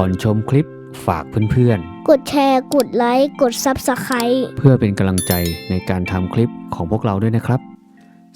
ก่อนชมคลิปฝากเพื่อนกดแชร์ กดไลค์ กด Subscribe ๆเพื่อเป็นกำลังใจในการทำคลิปของพวกเราด้วยนะครับ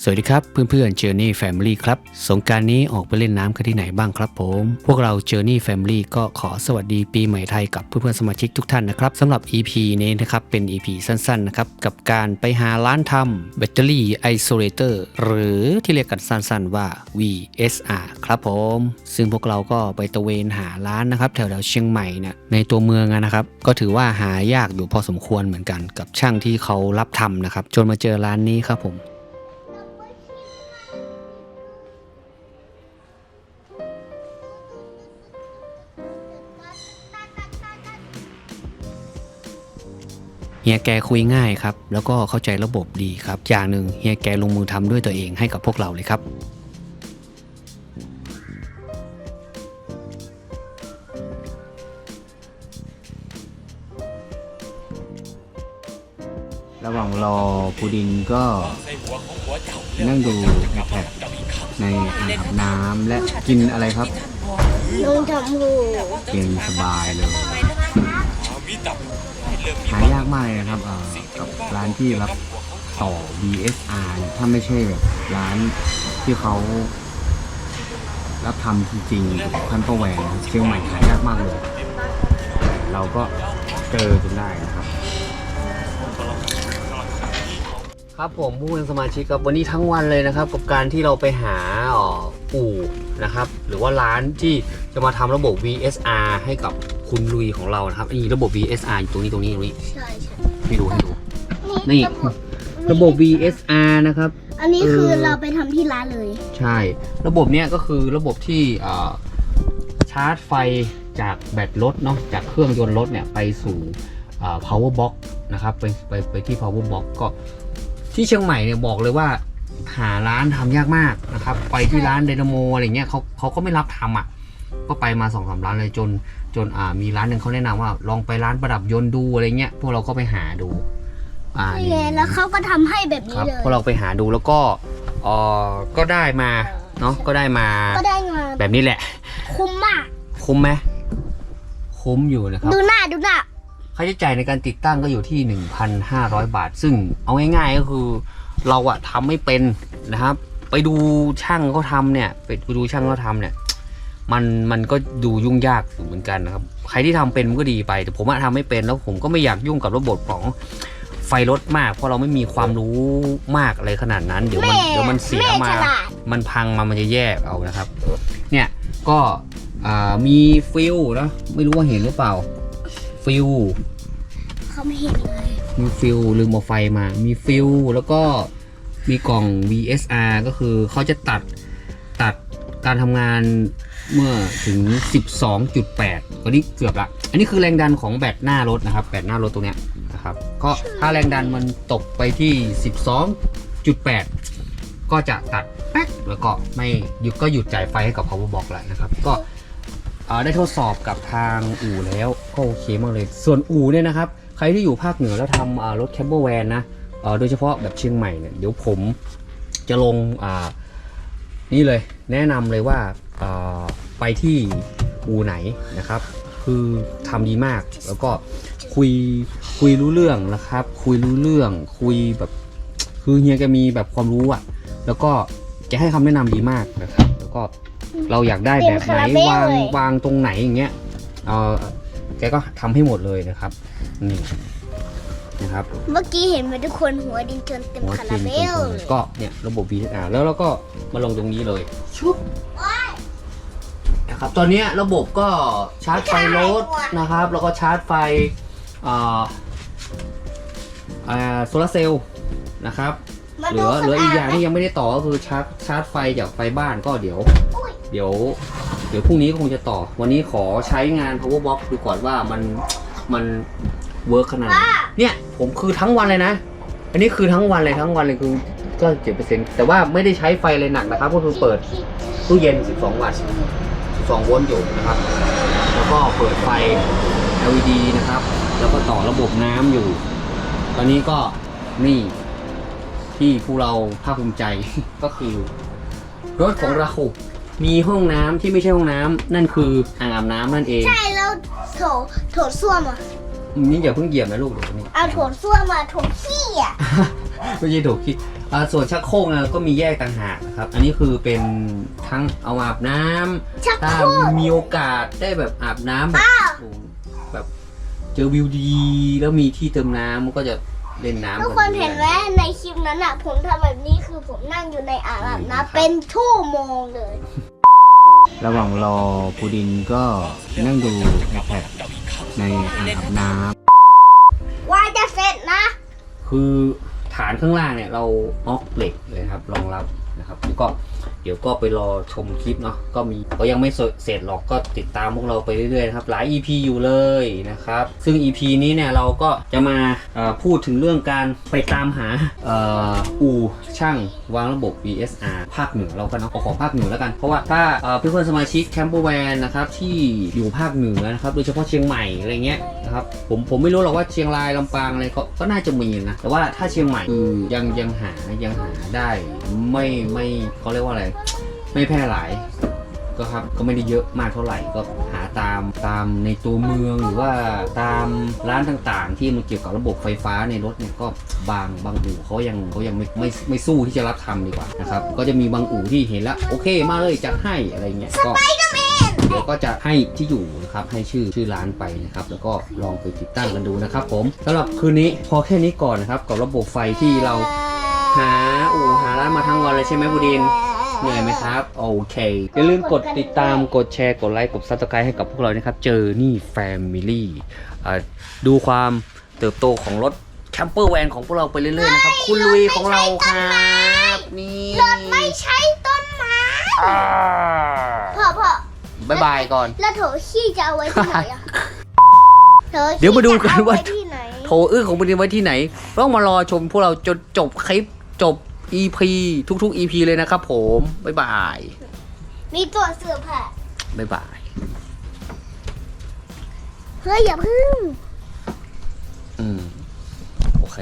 สวัสดีครับเพื่อนๆ Journey Family ครับ สงการนี้ออกไปเล่นน้ำกันที่ไหนบ้างครับผม พวกเรา Journey Family ก็ขอสวัสดีปีใหม่ไทยกับเพื่อนๆ สมาชิกทุกท่านนะครับสำหรับ EP นี้นะครับเป็น EP สั้นๆนะครับกับการไปหาร้านทำแบตเตอรี่ไอโซเลเตอร์หรือที่เรียกกันสั้นๆว่า VSR ครับผม ซึ่งพวกเราก็ไปตะเวนหาร้านนะครับแถวๆเชียงใหม่เนี่ยในตัวเมืองนะครับก็ถือว่าหายากอยู่พอสมควรเหมือนกัน กับช่างที่เขารับทำนะครับจนมาเจอร้านนี้ครับผม เฮียแกคุยง่ายครับ แล้วก็เข้าใจระบบดีครับ อย่างหนึ่งเฮียแกลงมือทำด้วยตัวเองให้กับพวกเราเลยครับระหว่างรอปูดินก็นั่งดู iPad ในอ่างอาบน้ำและกินอะไรครับน้องทำหูเย็นสบายเลย หายากมากเลยนะครับกับร้านที่รับต่อ BSR เนี่ยถ้าไม่ใช่แบบร้านที่เขารับทำจริงๆกับพันประแวนเชียงใหม่หายากมากเลย เราก็เจอจนได้นะครับ ครับผมผู้เป็นสมาชิกครับวันนี้ทั้งวันเลยนะครับ กับการที่เราไปหาออู่นะครับ หรือว่าร้านที่จะมาทำระบบ VSR ให้กับ คุณลุยของเรานะครับนี่ระบบ VSR อยู่ตรงนี้ตรงนี้ตรงนี้ใช่ใช่ให้ดูให้ดู นี่ ระบบ VSR นะครับ อันนี้คือเออ เราไปทำที่ร้านเลย ใช่ ระบบเนี้ยก็คือระบบที่เอ่อชาร์จไฟจากแบตรถเนาะจากเครื่องยนต์รถเนี่ยไปสู่เอ่อ power box นะครับไปไปไปที่ power box ก็ที่เชียงใหม่เนี่ยบอกเลยว่า หาร้านทำยากมากนะครับ ไปที่ร้านไดนาโมอะไรเงี้ยเขาเขาก็ไม่รับทำอะ ก็ไปมาสองสามร้านเลยจน จนอ่ามีร้านหนึ่งเขาแนะนำว่าลองไปร้านประดับยนต์ดูอะไรเงี้ยพวกเราก็ไปหาดูอ่านี่นี่ไงแล้วเขาก็ทำให้แบบคนี้รับเลยพวกเราไปหาดูแล้วก็เออก็ได้มาเนาะก็ได้มาก็ได้มาแบบนี้แหละ คุ้มมาก คุ้มไหมคุ้มอยู่นะครับ ดูหน้าดูหน้าค่าใช้จ่ายในการติดตั้งก็อยู่ที่ 1,500 บาท ซึ่งเอาง่ายๆก็คือเราอะทำไม่เป็นนะครับ ไปดูช่างเขาทำเนี่ย ไปดูช่างเขาทำเนี่ย มันมันก็ดูยุ่งยากอยู่เหมือนกันนะครับ ใครที่ทำเป็นมันก็ดีไป แต่ผมอะทำไม่เป็นแล้วผมก็ไม่อยากยุ่งกับระบบของไฟรถมาก เพราะเราไม่มีความรู้มากอะไรขนาดนั้น เดี๋ยวมันแม่เดี๋ยวมันเสียแม่มาฉลาดมันพังมามันจะแย่เอานะครับ เนี่ยก็อ่ามีฟิลนะไม่รู้ว่าเห็นหรือเปล่า ฟิลเขาไม่เห็นเลยมีฟิลลืมเอาไฟมา มีฟิลแล้วก็มีกล่อง VSR ก็คือเขาจะตัดตัดการทำงาน เมื่อถึง 12.8ก็นี่เกือบละ อันนี้คือแรงดันของแบตหน้ารถนะครับ แบตหน้ารถตรงเนี้ยนะครับ ก็ถ้าแรงดันมันตกไปที่ 12.8 ก็จะตัดแป๊กแล้วก็ไม่หยุดก็หยุดจ่ายไฟให้กับ power box แล้วนะครับ ก็ได้ทดสอบกับทางอู่แล้วก็โอเคมากเลย ส่วนอู่เนี่ยนะครับ ใครที่อยู่ภาคเหนือแล้วทำรถแคมเปอร์แวนนะโดยเฉพาะแบบเชียงใหม่เนี่ย เดี๋ยวผมจะลงนี่เลยแนะนำเลยว่า ไปที่อู่ไหนนะครับ คือทำดีมากแล้วก็คุยคุยรู้เรื่องนะครับ คุยรู้เรื่อง คุยแบบคือเฮียแกมีแบบความรู้อะแล้วก็แกให้คำแนะนำดีมากนะครับ แล้วก็เราอยากได้แบบไหนวางวางตรงไหนอย่างเงี้ยเออแกก็ทำให้หมดเลยนะครับนี่นะครับเมื่อกี้เห็นไหมทุกคนหัวดินจนเต็มหัวคาทีรามเบเป็นลคนก็เนี่ยระบบ VSR แล้วเราก็มาลงตรงนี้เลยชุบ นะครับ ตอนเนี้ยระบบก็ชาร์จไฟรถนะครับ แล้วก็ชาร์จไฟอ่าอ่าโซลาร์เซลล์นะครับมาเหลืดูอเหลืออีกอย่างที่ที่ยังไม่ได้ต่อก็คือชาร์จชาร์จไฟจากไฟบ้านก็เดี๋ยว เดี๋ยว เดี๋ยวพรุ่งนี้คงจะต่อ วันนี้ขอใช้งาน power box ดูก่อนว่ามันมันเวิร์กขนาดไหนเนี่ยผมคือทั้งวันเลยนะ อันนี้คือทั้งวันเลยทั้งวันเลยคือก็เจ็ดเปอร์เซ็นต์แต่ว่าไม่ได้ใช้ไฟเลยหนักนะครับ ก็คือเปิดตู้เย็น 12 วัตต์ 12 โวลต์อยู่นะครับ แล้วก็เปิดไฟ LED นะครับ แล้วก็ต่อระบบน้ำอยู่ ตอนนี้ก็นี่ที่ผู้เราภาคภูมิใจ ก็คือ รถของเรามีห้องน้ำที่ไม่ใช่ห้องน้ำนั่นคืออ่างอาบน้ำนั่นเอง ใช่แล้วโถโถส้วมอะ นี่อย่าเพิ่งเหยียบนะลูกเดี๋ยวนี้ เอาโถส้วมมาโถขี้อะไม่ใช่ถูกคิดอ่าส่วนชักโครกนะก็มีแยกต่างหากนะครับ อันนี้คือเป็นทั้งเอาอาบน้ำชักถ้าโครกมีโอกาสได้แบบอาบน้ำแบบอ้าวโอ้โหแบบเจอวิวดีแล้วมีที่เติมน้ำมันก็จะเล่นน้ำทุกกัคนเห็นไหมในคลิปนั้นอะ ผมทำแบบนี้คือผมนั่งอยู่ในอ่างอาบน้ำเป็นชั่วโมงเลย ระหว่างรอปูดินก็นั่งดู iPad ในอ่างอาบน้ำว่าจะเสร็จนะ คือฐานข้างล่างเนี่ยเราออกเหล็กเลยครับรองรับนะครับแล้วก็ เดี๋ยวก็ไปรอชมคลิปเนาะก็มีก็ยังไม่เสร็จหรอกก็ติดตามพวกเราไปเรื่อยๆนะครับหลาย EP อยู่เลยนะครับ ซึ่ง EP นี้เนี่ยเราก็จะมาพูดถึงเรื่องการไปตามหาอู่ช่างวางระบบ VSR ภาคเหนือเรากันเนาะเอาของภาคเหนือแล้วกัน เพราะว่าถ้าเพื่อนๆสมาชิกแคมเปอร์แวนนะครับที่อยู่ภาคเหนือนะครับโดยเฉพาะเชียงใหม่อะไรเงี้ย ครับ ผมผมไม่รู้หรอกว่าเชียงรายลำปางอะไรก็ก็น่าจะมีนะแต่ว่าถ้าเชียงใหม่คือยังยังหายังหาได้ ไม่ไม่เขาเรียกว่าอะไร ไม่แพร่หลาย ก็ครับก็ไม่ได้เยอะมากเท่าไหร่ก็หาตามตามในตัวเมืองหรือว่าตามร้านต่างๆ ที่มันเกี่ยวกับระบบไฟฟ้าในรถเนี่ยก็บางบางอู่เขายังเขายังไม่ไม่ไม่สู้ที่จะรับทำดีกว่านะครับก็จะมีบางอู่ที่เห็นแล้วโอเคมาเลยจัดให้อะไรเงี้ยก็ ก็จะให้ที่อยู่นะครับให้ชื่อชื่อร้านไปนะครับแล้วก็ลองไปติดตั้งกันดูนะครับ ผมสำหรับคืนนี้พอแค่นี้ก่อนนะครับกับระบบไฟที่เราหาอู่หาร้านมาทั้งวันเลยใช่ไหมบูดินเหนื่อยไหมครับ โอเค อย่าลืมกดติดตามกดแชร์กดไลค์กดซับสไครต์ให้กับพวกเรานะครับ เจอนี่แฟมิลี่ดูความเติบโตของรถแคมเปอร์แวนของพวกเราไปเรื่อยๆนะครับ คุณลุยของเราครับ นี่ รถไม่ใช่ต้นไม้ บายบายก่อน แล้วโถขี้จะเอาไว้ที่ไหนอะโถขี้เดี๋ยวมาดูกันว่า จะเอไที่ไหนโทรอื้อของบุญไว้ที่ไหน ต้องมารอชมพวกเราจนจบคลิปจบ EP ทุกๆ EP เลยนะครับผมบายบายมีตัวเสื้อผ้าบายบาย เฮ้ยอย่าพึ่ง อืม โอเค